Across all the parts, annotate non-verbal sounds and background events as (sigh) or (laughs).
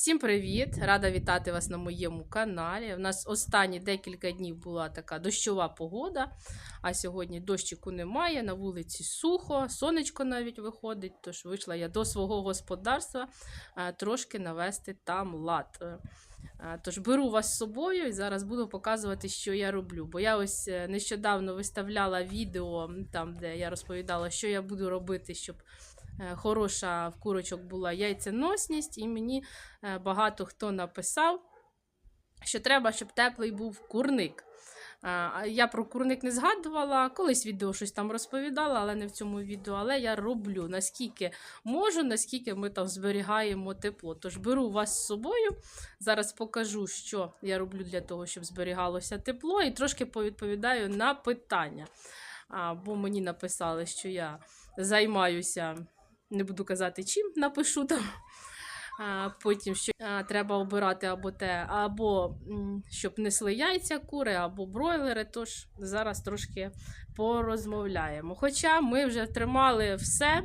Всім привіт! Рада вітати вас на моєму каналі. У нас останні декілька днів була така дощова погода, а сьогодні дощику немає, на вулиці сухо, сонечко навіть виходить, тож вийшла я до свого господарства е, трошки навести там лад. Е, е, Тож беру вас з собою і зараз буду показувати, що я роблю. Бо я ось нещодавно виставляла відео, там, де я розповідала, що я буду робити, щоб хороша в курочок була яйценосність, і мені е, багато хто написав, що треба, щоб теплий був курник. А Я про курник не згадувала, колись відео щось там розповідала, але не в цьому відео. Але я роблю наскільки можу, наскільки ми там зберігаємо тепло. Тож беру вас з собою. Зараз покажу, що я роблю для того, щоб зберігалося тепло, і трошки повідповідаю на питання. Бо мені написали, що я займаюся, не буду казати чим, напишу там. А, потім що а, треба обирати або те, або щоб несли яйця кури, або бройлери. Тож зараз трошки порозмовляємо. Хоча ми вже тримали все.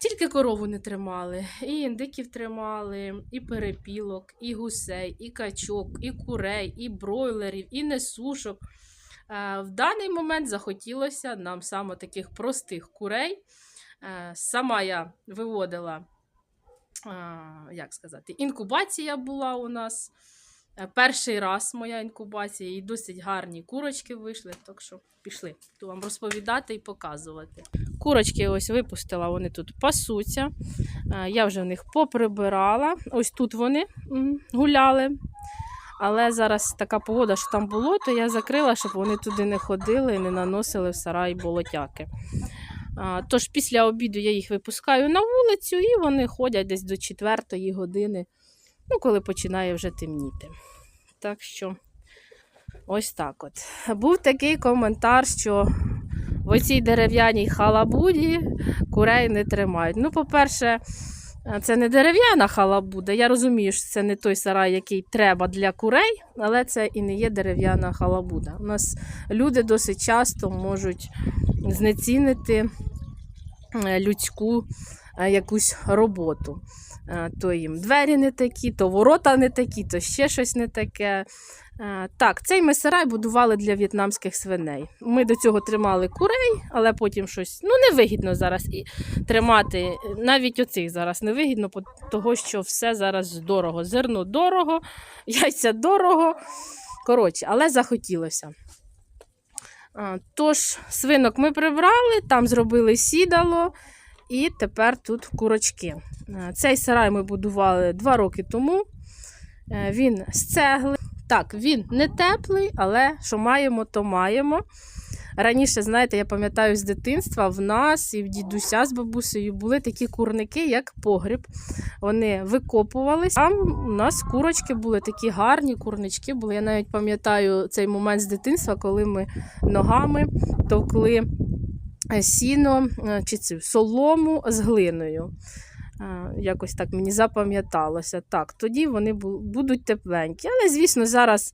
Тільки корову не тримали, і індиків тримали, і перепілок, і гусей, і качок, і курей, і бройлерів, і несушок. В даний момент захотілося нам саме таких простих курей. Е, Сама я виводила як сказати, інкубація була у нас. Е, Перший раз моя інкубація, і досить гарні курочки вийшли, так що пішли буду вам розповідати і показувати. Курочки ось випустила, вони тут пасуться. Е, Я вже в них поприбирала. Ось тут вони гуляли. Але зараз така погода, що там було, то я закрила, щоб вони туди не ходили і не наносили в сарай болотяки. Тож після обіду я їх випускаю на вулицю і вони ходять десь до 4 години, ну, коли починає вже темніти. Так що ось так от. Був такий коментар, що в оцій дерев'яній халабуді курей не тримають. Ну, по-перше, це не дерев'яна халабуда. Я розумію, що це не той сарай, який треба для курей, але це і не є дерев'яна халабуда. У нас люди досить часто можуть знецінити е, людську е, якусь роботу. Е, То їм двері не такі, то ворота не такі, то ще щось не таке. Так, цей ми сарай будували для в'єтнамських свиней. Ми до цього тримали курей, але потім щось ну, невигідно зараз і тримати. Навіть оцих зараз невигідно, того що все зараз дорого. Зерно дорого, (laughs) яйця дорого. Коротше, але захотілося. Тож, свинок ми прибрали, там зробили сідало, і тепер тут курочки. Цей сарай ми будували два роки тому. Е, Він з цегли. Так, він не теплий, але що маємо, то маємо. Раніше, знаєте, я пам'ятаю з дитинства, в нас і в дідуся з бабусею були такі курники, як погріб. Вони викопувались. Там у нас курочки були такі гарні курнички були. Я навіть пам'ятаю цей момент з дитинства, коли ми ногами товкли е, сіно е, чи цю солому з глиною. Е, Якось так мені запам'яталося. Так, тоді вони будуть тепленькі. Але, звісно, зараз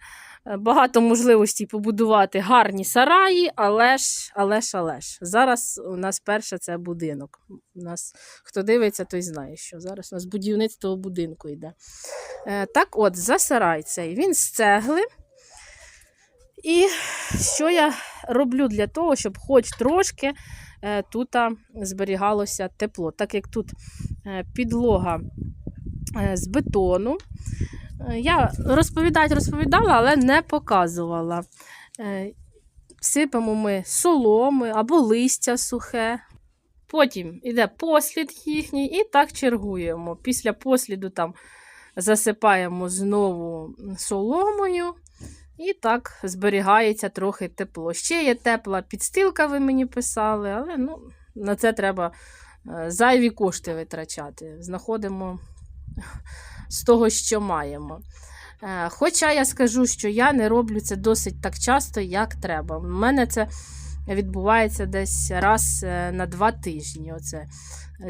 багато можливостей побудувати гарні сараї, але ж, але ж, але ж. Зараз у нас перше це будинок. У нас, хто дивиться, той знає, що зараз у нас будівництво будинку йде. Е, Так от, за сарай цей він з цегли. І що я роблю для того, щоб хоч трошки е, тут зберігалося тепло, так як тут е, підлога е, з бетону. Е, Я розповідати розповідала, але не показувала. Е, Сипемо ми соломи або листя сухе. Потім йде послід їхній, і так чергуємо. Після посліду там засипаємо знову соломою. І так зберігається трохи тепло. Ще є тепла підстилка, ви мені писали, але ну, на це треба е, зайві кошти витрачати. Знаходимо з того, що маємо. Е, Хоча я скажу, що я не роблю це досить так часто, як треба. У мене це відбувається десь раз е, на два тижні. Оце е,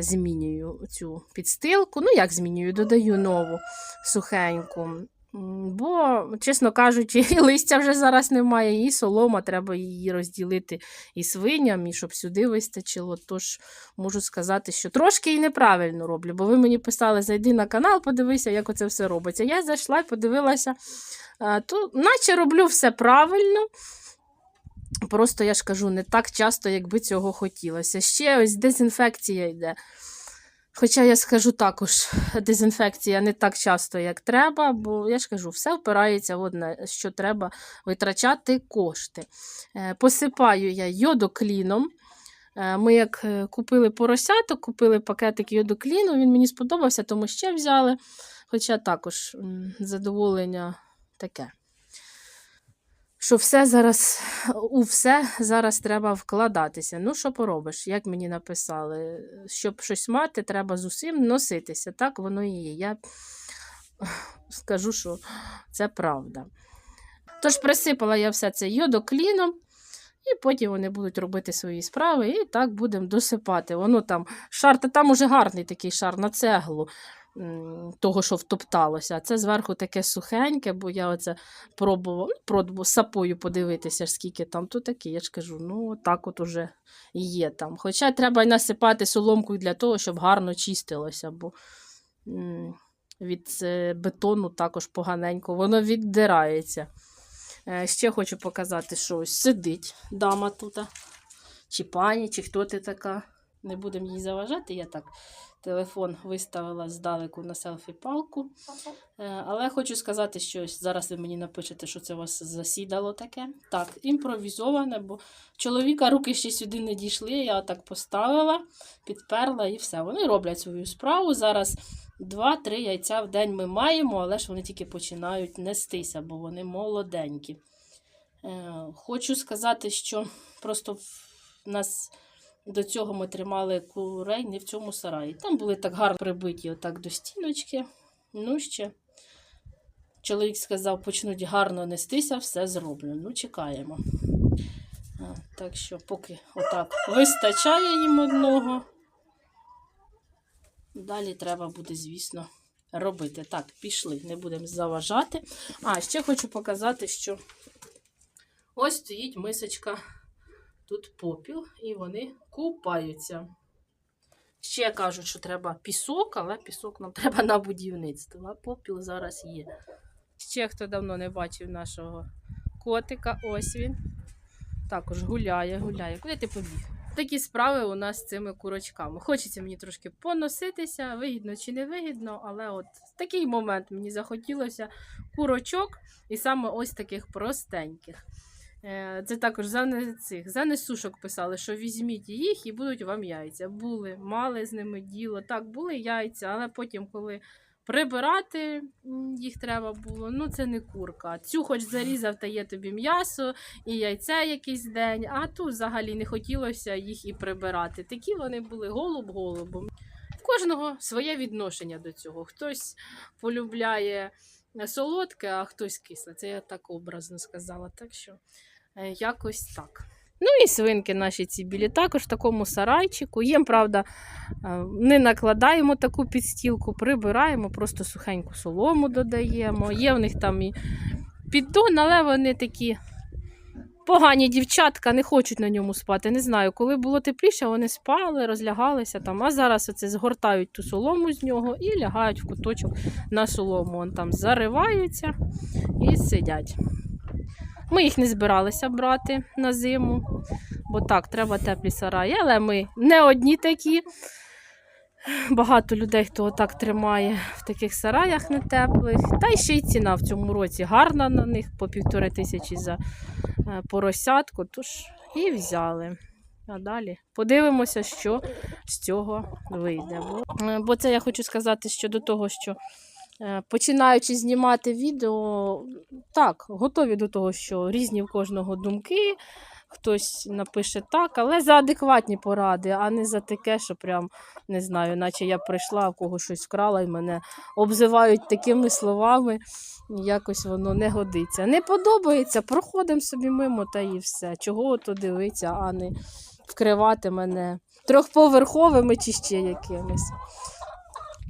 змінюю цю підстилку. Ну, як змінюю, додаю нову сухеньку. Бо, чесно кажучи, і (laughs) листя вже зараз немає, і солома, треба її розділити і свиням, і щоб сюди вистачило. Тож можу сказати, що трошки і неправильно роблю, бо ви мені писали, зайди на канал, подивися, як оце все робиться. Я зайшла і подивилася, то наче роблю все правильно. Просто я ж кажу, не так часто, як би цього хотілося. Ще ось дезінфекція йде. Хоча я скажу також, (laughs) дезінфекція не так часто, як треба, бо я ж кажу, все впирається в одне, що треба витрачати кошти. Е, Посипаю я йодокліном. Е, Ми як е, купили поросяток, купили пакетик йодокліну, він мені сподобався, тому ще взяли. Хоча також задоволення таке. Що все зараз, у все зараз треба вкладатися. Ну, що поробиш, як мені написали, щоб щось мати, треба з усім носитися. Так воно і є. Я скажу, що це правда. Тож присипала я все це йодокліном, і потім вони будуть робити свої справи, і так будемо досипати. Воно там шар, та там уже гарний такий шар на цеглу. Того, що втопталося, а це зверху таке сухеньке, бо я оце пробував, ну, пробував сапою подивитися, скільки там то таке. Я ж кажу, ну так от уже є там. Хоча треба й насипати соломкою для того, щоб гарно чистилося, бо від е, бетону також поганенько, воно віддирається. Е, Ще хочу показати, що ось сидить дама тут. Чи пані, чи хто ти така. Не будемо їй заважати. Я так телефон виставила здалеку на селфі-палку. Е, Але хочу сказати, що ось зараз ви мені напишете, що це у вас засідало таке. Так, імпровізоване, бо чоловіка руки ще сюди не дійшли. Я так поставила, підперла і все. Вони роблять свою справу. Зараз 2-3 яйця в день ми маємо, але ж вони тільки починають нестися, бо вони молоденькі. Е, Хочу сказати, що просто в нас до цього ми тримали курей не в цьому сараї. Там були так гарно прибиті отак до стіночки. Ну ще. Чоловік сказав, почнуть гарно нестися, все зроблю. Ну, чекаємо. Так що, поки отак вистачає їм одного. Далі треба буде, звісно, робити. Так, пішли, не будемо заважати. А, ще хочу показати, що ось стоїть мисочка, тут попіл, і вони купаються. Ще кажуть, що треба пісок, але пісок нам (laughs) треба на будівництво. А попіл зараз є. Ще хто давно не бачив нашого котика, ось він. Також гуляє, гуляє. Куди ти побіг? Такі справи у нас з цими курочками. Хочеться мені трошки поноситися, вигідно чи не вигідно, але от в такий момент мені захотілося курочок і саме ось таких простеньких. Е, Це також за цих за несушок писали, що візьміть їх і будуть вам яйця. Були, мали з ними діло. Так, були яйця, але потім, коли прибирати їх треба було, ну це не курка. Цю хоч зарізав та є тобі м'ясо і яйця якийсь день, а тут взагалі не хотілося їх і прибирати. Такі вони були голуб голубом. В кожного своє відношення до цього. Хтось полюбляє солодке, а хтось кисле. Це я так образно сказала. Так що е, якось так. Ну і свинки наші ці білі також в такому сарайчику. Їм, правда, е, не накладаємо таку підстілку, прибираємо, просто сухеньку солому додаємо. Є в них там і піддон, але вони такі погані дівчатка, не хочуть на ньому спати. Не знаю, коли було тепліше, вони спали, розлягалися там, а зараз оце згортають ту солому з нього і лягають в куточок на солому. Вон там зариваються і сидять. Ми їх не збиралися брати на зиму, бо так, треба теплі сараї, але ми не одні такі. Багато людей, хто отак тримає в таких сараях нетеплих. Та й ще й ціна в цьому році гарна на них, по півтори тисячі за е, поросятку. Тож і взяли. А далі подивимося, що з цього вийде. Бо, е, це я хочу сказати щодо того, що починаючи знімати відео, так, готові до того, що різні в кожного думки. Хтось напише так, але за адекватні поради, а не за таке, що прям не знаю, наче я прийшла, в кого щось вкрала і мене обзивають такими словами. Якось воно не годиться. Не подобається, проходимо собі мимо та і все. Чого то дивитися, а не вкривати мене трьохповерховими чи ще якимись.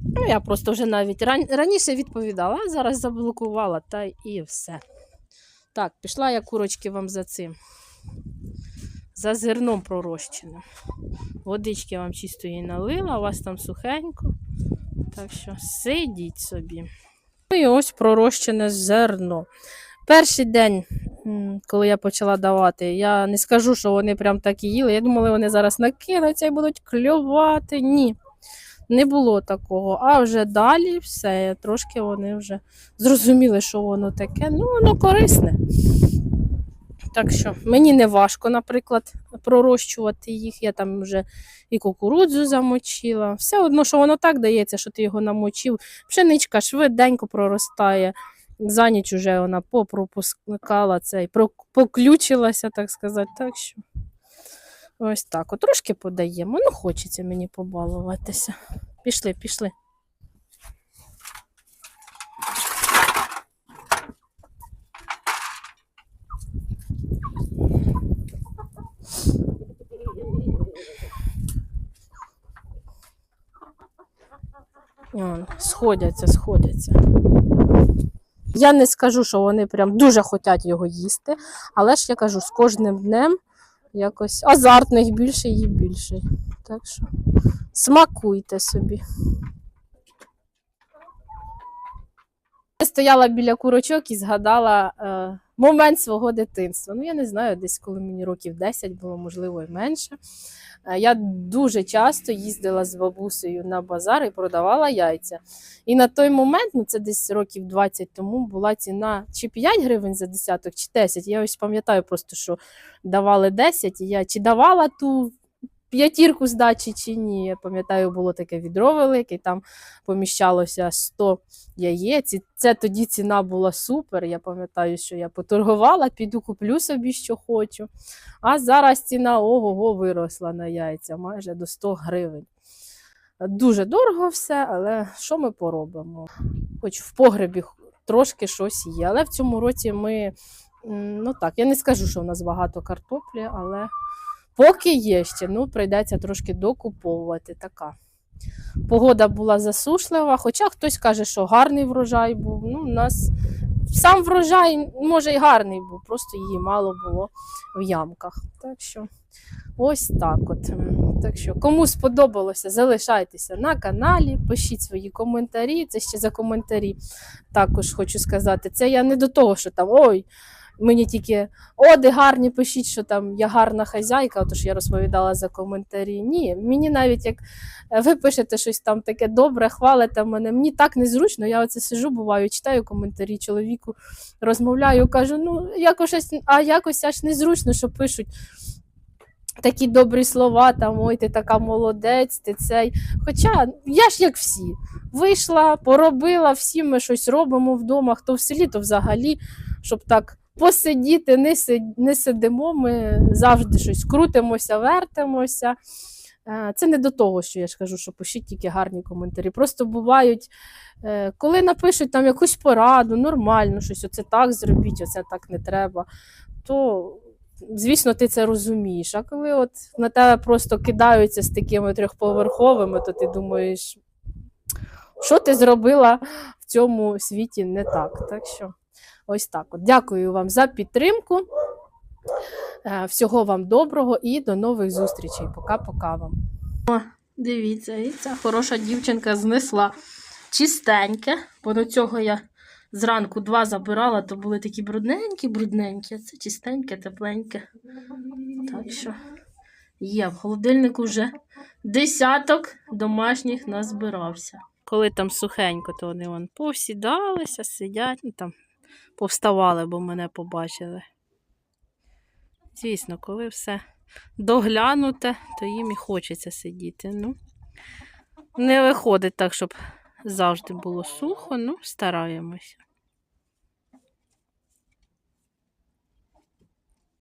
Ну, я просто вже навіть ран... раніше відповідала, а зараз заблокувала та і все. Так, пішла я курочки вам за цим. За зерном пророщеним. Водички вам чистої налила, у вас там сухенько. Так що сидіть собі. Ну і ось пророщене зерно. Перший день, коли я почала давати, я не скажу, що вони прям так і їли. Я думала, вони зараз накинуться і будуть клювати. Ні, не було такого. А вже далі все, трошки вони вже зрозуміли, що воно таке. Ну, воно корисне. Так що мені не важко, наприклад, пророщувати їх. Я там вже і кукурудзу замочила. Все одно, що воно так дається, що ти його намочив. Пшеничка швиденько проростає. За ніч уже вона попропускала цей, про- поключилася, так сказати. Так що ось так. Трошки подаємо. Ну, хочеться мені побалуватися. Пішли, пішли. Сходяться, сходяться. Я не скажу, що вони прям дуже хочуть його їсти, але ж я кажу, з кожним днем якось азартних більше і більше. Так що смакуйте собі. Я стояла біля курочок і згадала е, момент свого дитинства. Ну, я не знаю, десь коли мені років 10 було, можливо, і менше. Е, Я дуже часто їздила з бабусею на базар і продавала яйця. І на той момент, ну це десь років 20 тому, була ціна чи 5 гривень за десяток, чи 10. Я ось пам'ятаю просто, що давали 10, і я чи давала ту п'ятірку здачі, чи ні. Я пам'ятаю, було таке відро велике, там поміщалося 100 яєць. І це тоді ціна була супер. Я пам'ятаю, що я поторгувала, піду куплю собі, що хочу. А зараз ціна ого-го виросла на яйця майже до 100 гривень. Дуже дорого все, але що ми поробимо? Хоч в погребі трошки щось є. Але в цьому році ми, ну так, я не скажу, що в нас багато картоплі, але поки є ще, ну прийдеться трошки докуповувати така. Погода була засушлива, хоча хтось каже, що гарний врожай був. Ну, у нас сам врожай, може, й гарний був, просто її мало було в ямках. Так що ось так от. Так що, кому сподобалося, залишайтеся на каналі, пишіть свої коментарі. Це ще за коментарі. Також хочу сказати, це я не до того, що там ой. Мені тільки оди гарні, пишіть, що там я гарна хазяйка, тож я розповідала за коментарі. Ні, мені навіть як е, ви пишете щось там таке добре, хвалите мене. Мені так незручно. Я оце сижу, буваю, читаю коментарі чоловіку, розмовляю, кажу, ну якось, а якось аж незручно, що пишуть такі добрі слова, там ой, ти така молодець, ти цей. Хоча я ж як всі. Вийшла, поробила, всі ми щось робимо вдома, хто в селі, то взагалі, щоб так посидіти, не, не сидимо, ми завжди щось крутимося, вертимося. Е, Це не до того, що я ж кажу, що пишіть тільки гарні коментарі. Просто бувають, е, коли напишуть там якусь пораду, нормально, щось оце так зробіть, оце так не треба, то звісно, ти це розумієш. А коли от на тебе просто кидаються з такими трьохповерховими, то ти думаєш, що ти зробила в цьому світі не так. Так що ось так. От. Дякую вам за підтримку. Е, Всього вам доброго і до нових зустрічей. Пока-пока вам. О, дивіться, і ця хороша дівчинка знесла чистеньке, бо до цього я зранку два забирала, то були такі брудненькі, брудненькі, це чистеньке, тепленьке. Так що є, в холодильнику вже десяток домашніх назбирався. Коли там сухенько, то вони вон повсідалися, сидять, ну там повставали, бо мене побачили. Звісно, коли все доглянуте, то їм і хочеться сидіти. Ну, не виходить так, щоб завжди було сухо, ну, стараємося.